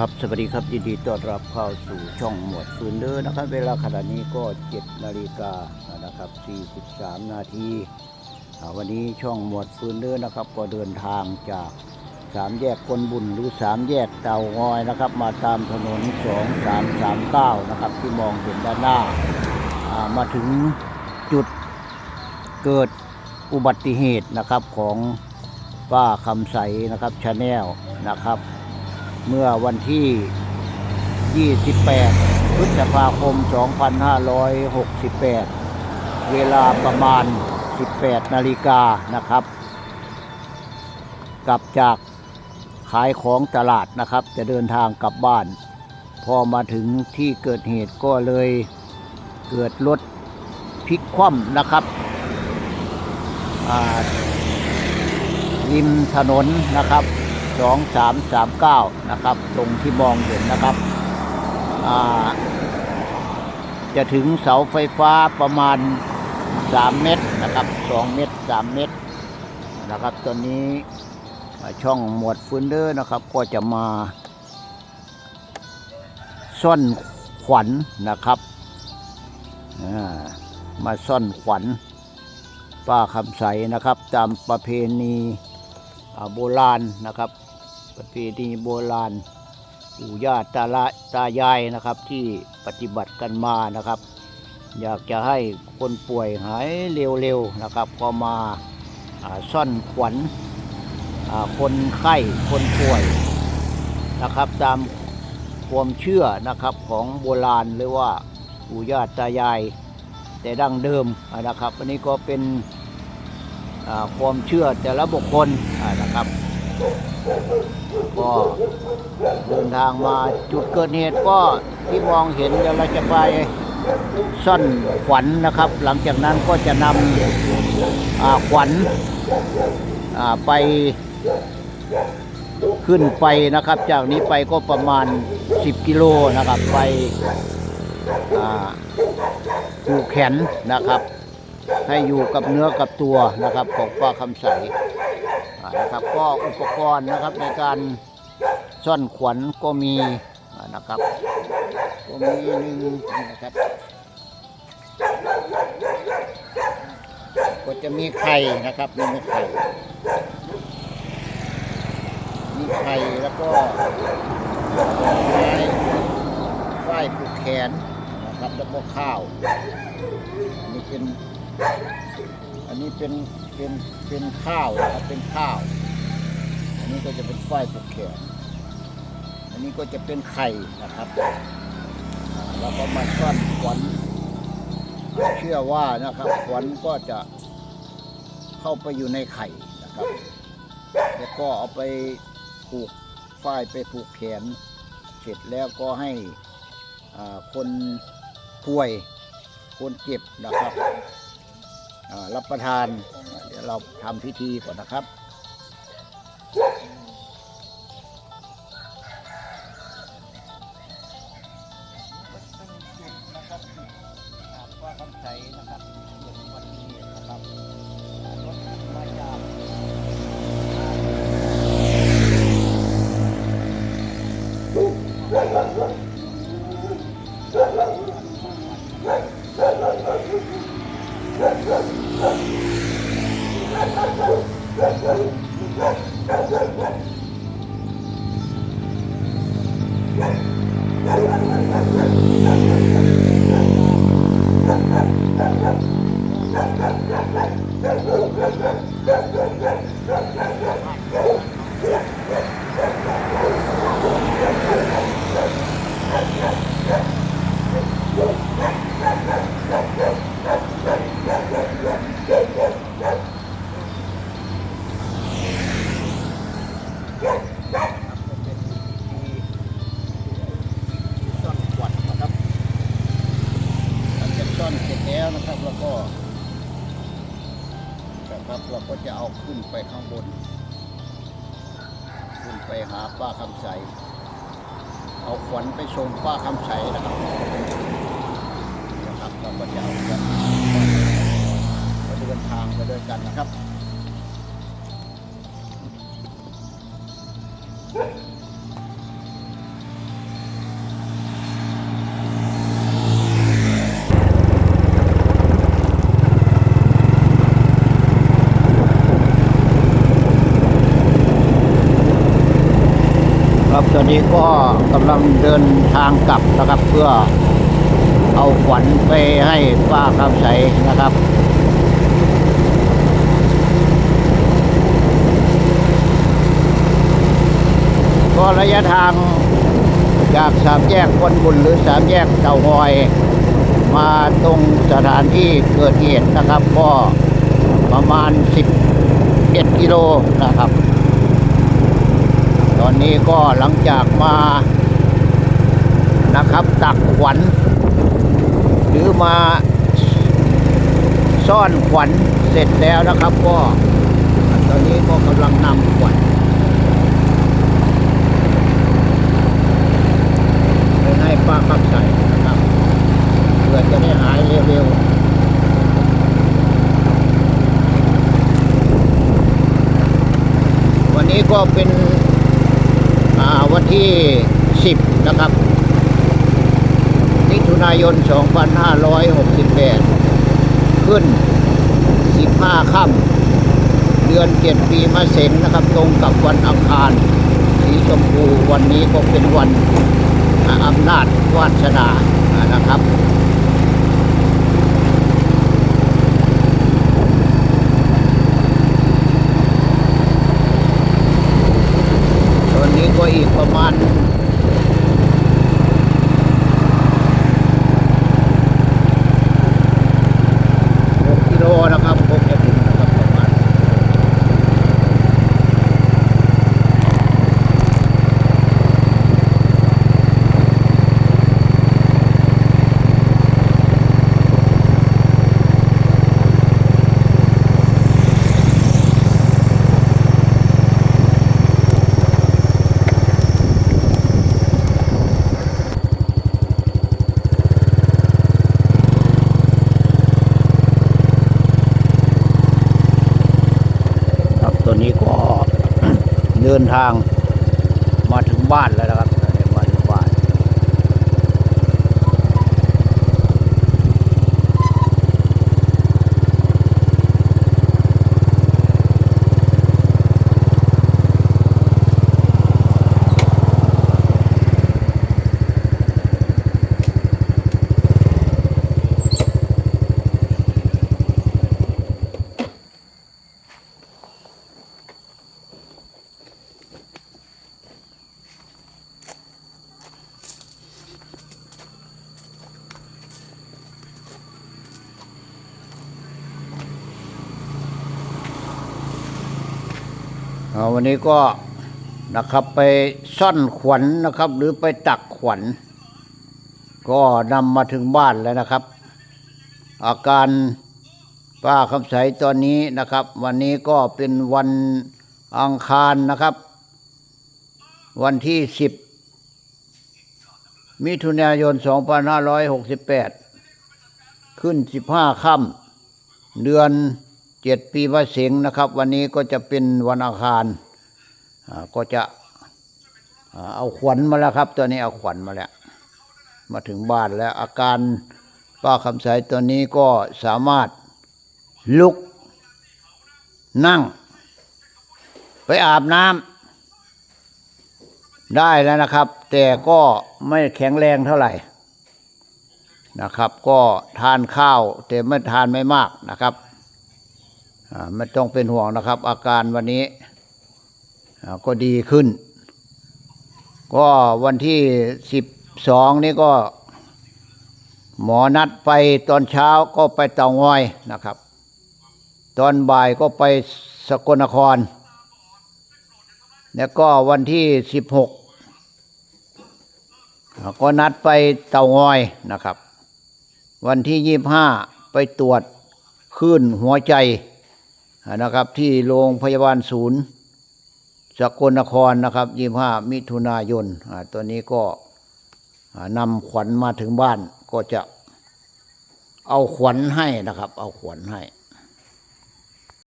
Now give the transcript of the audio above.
ครับสวัสดีครับยินดีต้อนรับเข้าสู่ช่องหมวดฟืนเดอร์นะครับ เวลาขณะนี้ก็ 7 นาฬิกานะครับ 43 นาทีวันนี้ช่องหมวดฟืนเดอร์นะครับ ก็เดินทางจากสามแยกกลบุญหรือสามแยกเตางอยนะครับ มาตามถนน 2339 นะครับ ที่มองเห็นด้านหน้ามาถึงจุดเกิดอุบัติเหตุนะครับของป้าคำใสนะครับชาแนลนะครับ เมื่อวันที่ 28 พฤษภาคม 2568 เวลาประมาณ 18 นาฬิกานะครับ กลับจากขายของตลาดนะครับ จะเดินทางกลับบ้าน พอมาถึงที่เกิดเหตุก็เลยเกิดรถพลิกคว่ำนะครับริมถนนนะครับ 2339นะครับ ตรงที่มองเห็นนะครับจะถึงเสาไฟฟ้าประมาณ3เมตรนะครับ2เมตร3เมตรนะครับ ตอนนี้ช่องหมวดฟืนเดอร์นะครับ ก็จะมาซ่อนขวัญนะครับมาซ่อนขวัญป้าคำใสนะครับ ตามประเพณีอ่าโบราณนะครับ ประเพณีโบราณปู่ย่าตาละตายายนะครับที่ปฏิบัติกันมานะครับ อยากจะให้คนป่วยหายเร็วๆนะครับ ก็มาซ่อนขวัญคนไข้คนป่วยนะครับ ตามความเชื่อนะครับของโบราณหรือว่าปู่ย่าตายายแต่ดั้งเดิมนะครับ อันนี้ก็เป็นความเชื่อแต่ละบุคคลนะครับ ก็เดินทางมาจุดเกิดเหตุก็ที่มองเห็นเดี๋ยวเราจะไปซ่อนขวัญนะครับ หลังจากนั้นก็จะนำขวัญไปขึ้นไปนะครับ จากนี้ไปก็ประมาณ 10 กิโลนะครับไปอ่าผูกแขนนะครับ ให้อยู่กับเนื้อกับตัวนะครับของป้าคำใส นะครับ ก็อุปกรณ์นะครับในการซ่อนขวัญก็มีนะครับ ก็มีหนึ่งนะครับ ก็จะมีไข่นะครับมีไข่มีไข่แล้วก็ดอกไม้ฝ้ายผูกแขนนะครับแล้วก็ข้าวนนี้เป็นอันนี้เป็น เป็นเป็นข้าวนะครับเป็นข้าว อันนี้ก็จะเป็นฝ้ายผูกแขนอันนี้ก็จะเป็นไข่นะครับแล้วก็มาซ่อนขวัญเชื่อว่านะครับขวัญก็จะเข้าไปอยู่ในไข่นะครับแล้วก็เอาไปผูกฝ้ายไปผูกแขน เสร็จแล้วก็ให้คนป่วยคนเจ็บนะครับรับประทาน เราทำพิธีก่อนนะครับ นะครับ เราก็จะเอาขึ้นไปข้างบน ขึ้นไปหาป้าคำใส เอาขวัญไปส่งป้าคำใสนะครับนะครับเราก็จะเอากันมาเดินทางไปด้วยกันนะครับ เครับต อนนี้ก็กำลังเดินทางกลับนะครับ เพื่อเอาขวัญไปให้ป้าคำใสนะครับก็ระยะทางจากสามแยกคนบุญหรือสามแยกเต่างอย มาตรงสถานที่เกิดเหตุนะครับ ก็ประมาณ 11 กิโลนะครับ อนนี้ก็หลังจากมานะครับตักขวัญ หรือมาซ่อนขวัญเสร็จแล้วนะครับก็ตอนนี้ก็กำลังนำขวัญไปให้ป้าขับใส่นะครับเพื่อจะได้หายเร็วๆวันนี้ก็เป็น วันที่ 10 นะครับมิถุนายน 2568 ขึ้น 15 ค่ำเดือน 7 ปีมะเสงนะครับ ตรงกับวันอังคาร สีชมพูวันนี้ก็เป็นวันอำนาจวาสนานะครับ ต อีกประมาณ หกกิโลนะครับคงจะถึงนะครับประมาณครับ ตอนนี้ก็เดินทางมาถึงบ้านแล้วนะครับตอนนี้มาถึงบ้าน เอา วันนี้ก็นะครับไปซ่อนขวัญนะครับ หรือไปตักขวัญก็นำมาถึงบ้านแล้วนะครับ อาการป้าคำใสตอนนี้นะครับ วันนี้ก็เป็นวันอังคารนะครับ วันที่สิบมิถุนายน 2568 ขึ้น 15 ค่ำเดือน เจ็ดปีมะเสงนะครับ วันนี้ก็จะเป็นวันอังคารก็จะเอาขวัญมาแล้วครับ ตัวนี้เอาขวัญมาแล้ว มาถึงบ้านแล้วอาการป้าคำใสตัวนี้ก็สามารถลุก นั่ง ไปอาบน้ำได้แล้วนะครับ แต่ก็ไม่แข็งแรงเท่าไหร่นะครับ ก็ทานข้าวแต่ไม่ทานไม่มากนะครับ ไม่ต้องเป็นห่วงนะครับ อาการวันนี้ก็ดีขึ้น ก็วันที่สิบสองนี่ก็ หมอนัดไปตอนเช้าก็ไปเตางอยนะครับ ตอนบ่ายก็ไปสกลนคร แล้วก็วันที่สิบหกก็นัดไปเตางอยนะครับ วันที่ยี่บห้าไปตรวจคลื่นหัวใจ นะครับที่โรงพยาบาลศูนย์สกลนครนะครับยี่ห้ามิถุนายนตัวนี้ก็นำขวัญมาถึงบ้านก็จะเอาขวัญให้นะครับ เอาขวัญให้